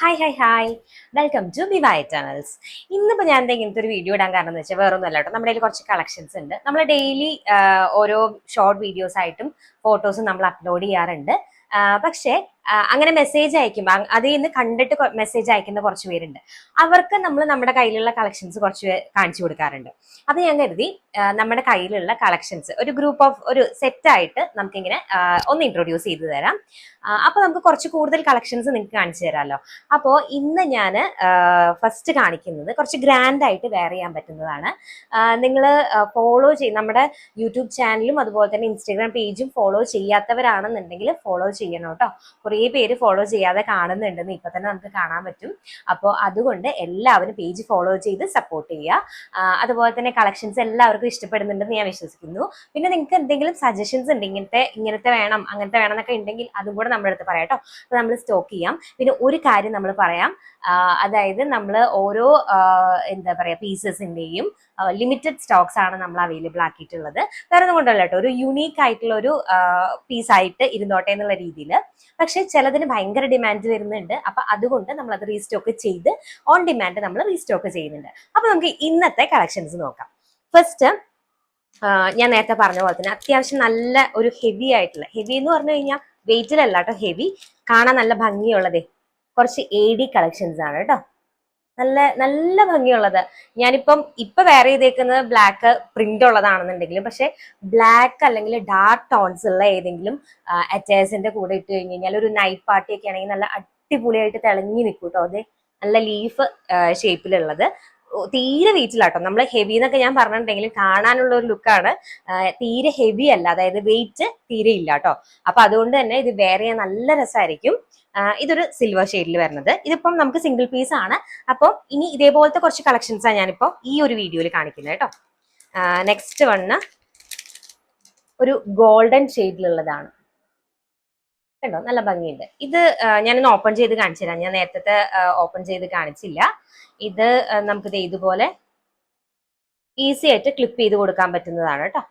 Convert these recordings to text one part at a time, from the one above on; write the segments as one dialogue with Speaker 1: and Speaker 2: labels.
Speaker 1: Hi hi hi welcome to B bye channels ഇന്നിപ്പോൾ ഞാൻ ഇങ്ങനത്തെ ഒരു വീഡിയോ ഇടാൻ കാരണം എന്ന് വെച്ചാൽ വേറെ ഒന്നുമല്ല കേട്ടോ. നമ്മുടെ കയ്യിൽ കുറച്ച് കളക്ഷൻസ് ഉണ്ട്. നമ്മൾ ഡെയിലി ഓരോ ഷോർട്ട് വീഡിയോസ് ആയിട്ടും ഫോട്ടോസും നമ്മൾ അപ്ലോഡ് ചെയ്യാറുണ്ട്. പക്ഷേ അങ്ങനെ മെസ്സേജ് അയക്കുമ്പോൾ അതിൽ നിന്ന് കണ്ടിട്ട് മെസ്സേജ് അയക്കുന്ന കുറച്ച് പേരുണ്ട്. അവർക്ക് നമ്മൾ നമ്മുടെ കയ്യിലുള്ള കളക്ഷൻസ് കുറച്ച് കാണിച്ചു കൊടുക്കാറുണ്ട്. അത് ഞാൻ കരുതി നമ്മുടെ കയ്യിലുള്ള കളക്ഷൻസ് ഒരു ഗ്രൂപ്പ് ഓഫ് ഒരു സെറ്റ് ആയിട്ട് നമുക്കിങ്ങനെ ഒന്ന് ഇൻട്രൊഡ്യൂസ് ചെയ്തു തരാം. അപ്പോൾ നമുക്ക് കുറച്ച് കൂടുതൽ കളക്ഷൻസ് നിങ്ങൾക്ക് കാണിച്ചു തരാമല്ലോ അപ്പോൾ ഇന്ന് ഞാൻ ഫസ്റ്റ് കാണിക്കുന്നത് കുറച്ച് ഗ്രാൻഡ് ആയിട്ട് വെയർ ചെയ്യാൻ പറ്റുന്നതാണ്. നിങ്ങൾ ഫോളോ ചെയ്യും നമ്മുടെ യൂട്യൂബ് ചാനലും അതുപോലെ തന്നെ ഇൻസ്റ്റാഗ്രാം പേജും ഫോളോ ചെയ്യാത്തവരാണെന്നുണ്ടെങ്കിൽ ഫോളോ ചെയ്യണം കേട്ടോ. കുറേ പേര് ഫോളോ ചെയ്യാതെ കാണുന്നുണ്ടെന്ന് ഇപ്പൊ തന്നെ നമുക്ക് കാണാൻ പറ്റും. അപ്പോൾ അതുകൊണ്ട് എല്ലാവരും പേജ് ഫോളോ ചെയ്ത് സപ്പോർട്ട് ചെയ്യുക. അതുപോലെ തന്നെ കളക്ഷൻസ് എല്ലാവർക്കും ഇഷ്ടപ്പെടുന്നുണ്ടെന്ന് ഞാൻ വിശ്വസിക്കുന്നു. പിന്നെ നിങ്ങൾക്ക് എന്തെങ്കിലും സജഷൻസ് ഉണ്ട്? ഇങ്ങനത്തെ ഇങ്ങനത്തെ വേണം അങ്ങനത്തെ വേണം എന്നൊക്കെ ഉണ്ടെങ്കിൽ അതും കൂടെ നമ്മുടെ അടുത്ത് പറയാം കേട്ടോ. അപ്പോൾ നമ്മൾ സ്റ്റോക്ക് ചെയ്യാം. പിന്നെ ഒരു കാര്യം നമ്മൾ പറയാം. അതായത് നമ്മൾ ഓരോ എന്താ പറയുക പീസസിന്റെയും ലിമിറ്റഡ് സ്റ്റോക്സ് ആണ് നമ്മൾ അവൈലബിൾ ആക്കിയിട്ടുള്ളത്. വേറെ ഒന്നും കൊണ്ടല്ല കേട്ടോ. ഒരു യുണീക്ക് ആയിട്ടുള്ള ഒരു പീസായിട്ട് ഇരുന്നോട്ടെ എന്നുള്ള രീതിയിൽ പക്ഷെ ചിലതിന് ഭയങ്കര ഡിമാൻഡ് വരുന്നുണ്ട്. അപ്പൊ അതുകൊണ്ട് നമ്മൾ അത് റീസ്റ്റോക്ക് ചെയ്ത് ഓൺ ഡിമാൻഡ് നമ്മൾ റീസ്റ്റോക്ക് ചെയ്യുന്നുണ്ട്. അപ്പൊ നമുക്ക് ഇന്നത്തെ കളക്ഷൻസ് നോക്കാം. ഫസ്റ്റ് ഞാൻ നേരത്തെ പറഞ്ഞ പോലെ തന്നെ അത്യാവശ്യം നല്ല ഒരു ഹെവി ആയിട്ടുള്ള ഹെവി എന്ന് പറഞ്ഞു കഴിഞ്ഞാൽ വെയിറ്റിലല്ല കേട്ടോ ഹെവി കാണാൻ നല്ല ഭംഗിയുള്ളതേ കുറച്ച് എ ഡി കളക്ഷൻസ് ആണ് കേട്ടോ. നല്ല നല്ല ഭംഗിയുള്ളത്. ഞാനിപ്പം ഇപ്പൊ വെയർ ചെയ്തേക്കുന്നത് ബ്ലാക്ക് പ്രിന്റ് ഉള്ളതാണെന്നുണ്ടെങ്കിലും പക്ഷെ ബ്ലാക്ക് അല്ലെങ്കിൽ ഡാർക്ക് ടോൺസ് ഉള്ള ഏതെങ്കിലും അറ്റേഴ്സിന്റെ കൂടെ ഇട്ട് കഴിഞ്ഞ് കഴിഞ്ഞാൽ ഒരു നൈറ്റ് പാർട്ടി ഒക്കെ ആണെങ്കിൽ നല്ല അടിപൊളിയായിട്ട് തിളങ്ങി നിൽക്കും കേട്ടോ അത് നല്ല ലീഫ് ഷേപ്പിലുള്ളത് തീരെ വെയിറ്റിലാട്ടോ. നമ്മൾ ഹെവി എന്നൊക്കെ ഞാൻ പറഞ്ഞിട്ടുണ്ടെങ്കിലും കാണാനുള്ള ഒരു ലുക്കാണ് തീരെ ഹെവി അല്ല. അതായത് വെയിറ്റ് തീരെ ഇല്ല കേട്ടോ അപ്പൊ അതുകൊണ്ട് തന്നെ ഇത് വേറെ നല്ല രസമായിരിക്കും ഇതൊരു സിൽവർ ഷെയ്ഡിൽ വരുന്നത്. ഇതിപ്പം നമുക്ക് സിംഗിൾ പീസ് ആണ്. അപ്പോൾ ഇനി ഇതേപോലത്തെ കുറച്ച് കളക്ഷൻസാണ് ഞാനിപ്പോൾ ഈ ഒരു വീഡിയോയിൽ കാണിക്കുന്നത് കേട്ടോ. നെക്സ്റ്റ് വണ്ണ് ഒരു ഗോൾഡൻ ഷെയ്ഡിലുള്ളതാണ് കണ്ടോ നല്ല ഭംഗിയുണ്ട്. ഇത് ഞാനൊന്ന് ഓപ്പൺ ചെയ്ത് കാണിച്ചു തരാം. ഞാൻ നേരത്തെ ഓപ്പൺ ചെയ്ത് കാണിച്ചില്ല. ഇത് നമുക്ക് ഇതുപോലെ ഈസി ആയിട്ട് ക്ലിപ്പ് ചെയ്ത് കൊടുക്കാൻ പറ്റുന്നതാണ് കേട്ടോ.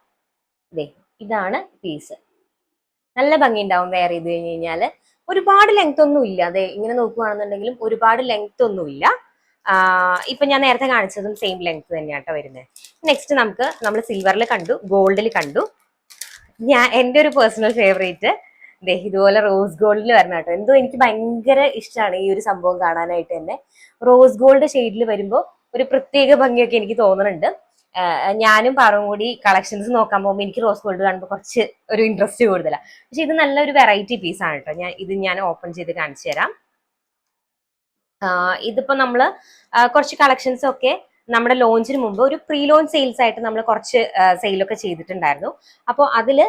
Speaker 1: ഇതേ ഇതാണ് പീസ് നല്ല ഭംഗി ഉണ്ടാവും വെയർ ചെയ്ത് കഴിഞ്ഞ് കഴിഞ്ഞാൽ. ഒരുപാട് ലെങ്ത് ഒന്നും ഇല്ല. അതെ ഇങ്ങനെ നോക്കുകയാണെന്നുണ്ടെങ്കിലും ഒരുപാട് ലെങ്ത് ഒന്നും ഇല്ല. ഇപ്പൊ ഞാൻ നേരത്തെ കാണിച്ചതും സെയിം ലെങ്ത് തന്നെയാണ് തന്നെയാട്ടോ വരുന്നത് നെക്സ്റ്റ് നമുക്ക് നമ്മൾ സിൽവറിൽ കണ്ടു ഗോൾഡിൽ കണ്ടു. ഞാൻ എന്റെ ഒരു പേഴ്സണൽ ഫേവറേറ്റ് ഇതുപോലെ റോസ് ഗോൾഡിൽ വരണം കേട്ടോ. എന്തോ എനിക്ക് ഭയങ്കര ഇഷ്ടമാണ് ഈ ഒരു സംഭവം കാണാനായിട്ട് തന്നെ. റോസ് ഗോൾഡ് ഷെയ്ഡിൽ വരുമ്പോൾ ഒരു പ്രത്യേക ഭംഗിയൊക്കെ എനിക്ക് തോന്നുന്നുണ്ട്. ഞാനും പാറും കൂടി കളക്ഷൻസ് നോക്കാൻ പോകുമ്പോൾ എനിക്ക് റോസ് ഗോൾഡ് കാണുമ്പോൾ കുറച്ച് ഒരു ഇൻട്രസ്റ്റ് കൂടുതലാണ് പക്ഷെ ഇത് നല്ലൊരു വെറൈറ്റി പീസ് ആണ് കേട്ടോ. ഞാൻ ഇത് ഞാൻ ഓപ്പൺ ചെയ്ത് കാണിച്ചു തരാം. ഇതിപ്പോ നമ്മൾ കുറച്ച് കളക്ഷൻസ് ഒക്കെ നമ്മുടെ ലോഞ്ചിന് മുമ്പ് ഒരു പ്രീ ലോഞ്ച് സെയിൽസ് ആയിട്ട് നമ്മൾ കുറച്ച് സെയിലൊക്കെ ചെയ്തിട്ടുണ്ടായിരുന്നു. അപ്പോൾ അതിൽ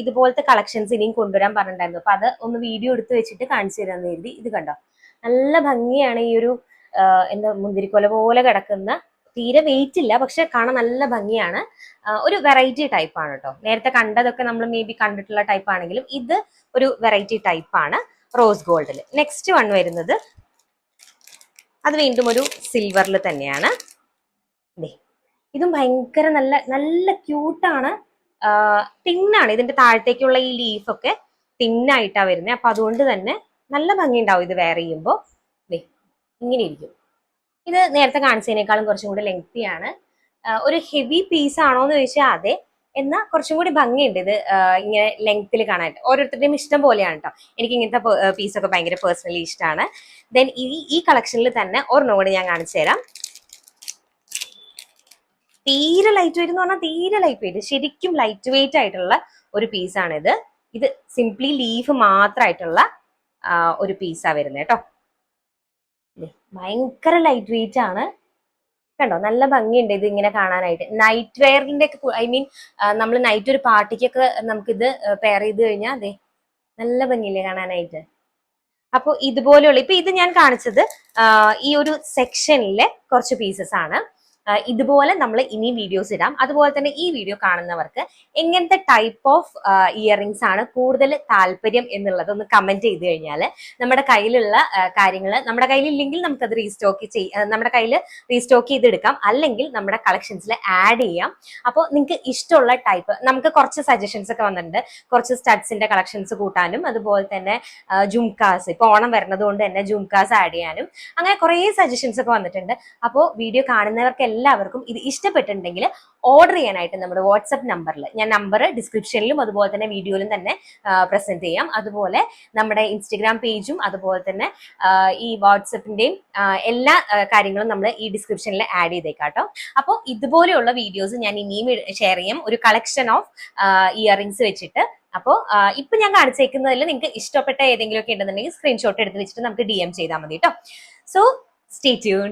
Speaker 1: ഇതുപോലത്തെ കളക്ഷൻസ് ഇനിയും കൊണ്ടുവരാൻ പറഞ്ഞിട്ടുണ്ടായിരുന്നു. അപ്പോൾ അത് ഒന്ന് വീഡിയോ എടുത്ത് വെച്ചിട്ട് കാണിച്ചു തരാമെന്ന് കരുതി. ഇത് കണ്ടോ? നല്ല ഭംഗിയാണ് ഈ ഒരു എന്താ മുന്തിരിക്കൊല പോലെ കിടക്കുന്ന തീരെ വെയിറ്റ് ഇല്ല പക്ഷെ കാണാൻ നല്ല ഭംഗിയാണ്. ഒരു വെറൈറ്റി ടൈപ്പ് ആണ് കേട്ടോ. നേരത്തെ കണ്ടതൊക്കെ നമ്മൾ മേ ബി കണ്ടിട്ടുള്ള ടൈപ്പ് ആണെങ്കിലും ഇത് ഒരു വെറൈറ്റി ടൈപ്പ് ആണ് റോസ് ഗോൾഡിൽ നെക്സ്റ്റ് വൺ വരുന്നത് അത് വീണ്ടും ഒരു സിൽവറിൽ തന്നെയാണ്. ഇതും ഭയങ്കര നല്ല നല്ല ക്യൂട്ടാണ് തിന്നാണ്. ഇതിന്റെ താഴത്തേക്കുള്ള ഈ ലീഫൊക്കെ തിന്നായിട്ടാണ് വരുന്നത് അപ്പൊ അതുകൊണ്ട് തന്നെ നല്ല ഭംഗി ഉണ്ടാവും ഇത് വേറെ ചെയ്യുമ്പോൾ ഇങ്ങനെ ഇരിക്കും. ഇത് നേരത്തെ കാണിച്ചതിനേക്കാളും കുറച്ചും കൂടി ലെങ്തിയാണ് ഒരു ഹെവി പീസ് ആണോ എന്ന് ചോദിച്ചാൽ അതെ. എന്നാൽ കുറച്ചും കൂടി ഭംഗിയുണ്ട് ഇത്. ഇങ്ങനെ ലെങ്ത്തിൽ കാണാനായിട്ട്. ഓരോരുത്തരുടെയും ഇഷ്ടം പോലെയാണ് കേട്ടോ എനിക്ക് ഇങ്ങനത്തെ പീസൊക്കെ ഭയങ്കര പേഴ്സണലി ഇഷ്ടമാണ്. ദെൻ ഈ ഈ കളക്ഷനിൽ തന്നെ ഒരെണ്ണം കൂടി ഞാൻ കാണിച്ചു തരാം തീരെ ലൈറ്റ് വെയിറ്റ് എന്ന് പറഞ്ഞാൽ തീരെ ലൈറ്റ് വെയിറ്റ് ശരിക്കും ലൈറ്റ് വെയിറ്റ് ആയിട്ടുള്ള ഒരു പീസാണിത് ഇത് സിംപ്ലി ലീഫ് മാത്രമായിട്ടുള്ള ഒരു പീസാ വരുന്നത് കേട്ടോ ഭയങ്കര ലൈറ്റ് വെയിറ്റ് ആണ്. കണ്ടോ? നല്ല ഭംഗിയുണ്ട് ഇത് ഇങ്ങനെ കാണാനായിട്ട്. നൈറ്റ് വെയറിന്റെ ഒക്കെ ഐ മീൻ നമ്മൾ നൈറ്റ് ഒരു പാർട്ടിക്കൊക്കെ നമുക്കിത് പെയർ ചെയ്ത് കഴിഞ്ഞാൽ അതെ നല്ല ഭംഗിയില്ലേ കാണാനായിട്ട്. അപ്പോൾ ഇതുപോലെയുള്ള ഇപ്പൊ ഇത് ഞാൻ കാണിച്ചത് ഈ ഒരു സെക്ഷനിലെ കുറച്ച് പീസസ് ആണ്. ഇതുപോലെ നമ്മൾ ഇനി വീഡിയോസ് ഇടാം. അതുപോലെ തന്നെ ഈ വീഡിയോ കാണുന്നവർക്ക് എങ്ങനത്തെ ടൈപ്പ് ഓഫ് ഇയറിങ്സ് ആണ് കൂടുതൽ താല്പര്യം എന്നുള്ളത് ഒന്ന് കമന്റ് ചെയ്ത് കഴിഞ്ഞാൽ നമ്മുടെ കയ്യിലുള്ള കാര്യങ്ങൾ നമ്മുടെ കയ്യിലില്ലെങ്കിൽ നമുക്കത് റീസ്റ്റോക്ക് ചെയ്യും നമ്മുടെ കയ്യിൽ റീസ്റ്റോക്ക് ചെയ്തെടുക്കാം. അല്ലെങ്കിൽ നമ്മുടെ കളക്ഷൻസിൽ ആഡ് ചെയ്യാം. അപ്പോൾ നിങ്ങൾക്ക് ഇഷ്ടമുള്ള ടൈപ്പ് നമുക്ക് കുറച്ച് സജഷൻസ് ഒക്കെ വന്നിട്ടുണ്ട്. കുറച്ച് സ്റ്റഡ്സിന്റെ കളക്ഷൻസ് കൂട്ടാനും അതുപോലെ തന്നെ ജുംകാസ് ഇപ്പോൾ ഓണം വരുന്നത് കൊണ്ട് തന്നെ ജുംകാസ് ആഡ് ചെയ്യാനും. അങ്ങനെ കുറേ സജഷൻസ് ഒക്കെ വന്നിട്ടുണ്ട്. അപ്പോൾ വീഡിയോ കാണുന്നവർക്ക് എല്ലാവർക്കും ഇത് ഇഷ്ടപ്പെട്ടിട്ടുണ്ടെങ്കിൽ ഓർഡർ ചെയ്യാനായിട്ട് നമ്മുടെ വാട്സപ്പ് നമ്പറിൽ ഞാൻ നമ്പർ ഡിസ്ക്രിപ്ഷനിലും അതുപോലെ തന്നെ വീഡിയോയിലും തന്നെ പ്രസന്റ് ചെയ്യാം. അതുപോലെ നമ്മുടെ ഇൻസ്റ്റഗ്രാം പേജും അതുപോലെ തന്നെ ഈ വാട്സപ്പിന്റെയും എല്ലാ കാര്യങ്ങളും നമ്മൾ ഈ ഡിസ്ക്രിപ്ഷനിൽ ആഡ് ചെയ്തേക്കാം കേട്ടോ അപ്പോൾ ഇതുപോലെയുള്ള വീഡിയോസ് ഞാൻ ഇനിയും ഷെയർ ചെയ്യാം. ഒരു കളക്ഷൻ ഓഫ് ഇയറിങ്സ് വെച്ചിട്ട്. അപ്പോൾ ഇപ്പൊ ഞാൻ കാണിച്ചേക്കുന്നതിൽ നിങ്ങൾക്ക് ഇഷ്ടപ്പെട്ട ഏതെങ്കിലും ഒക്കെ ഉണ്ടെന്നുണ്ടെങ്കിൽ സ്ക്രീൻഷോട്ട് എടുത്ത് വെച്ചിട്ട് നമുക്ക് ഡി എം ചെയ്താൽ മതി കേട്ടോ സോ സ്റ്റേ ട്യൂൺ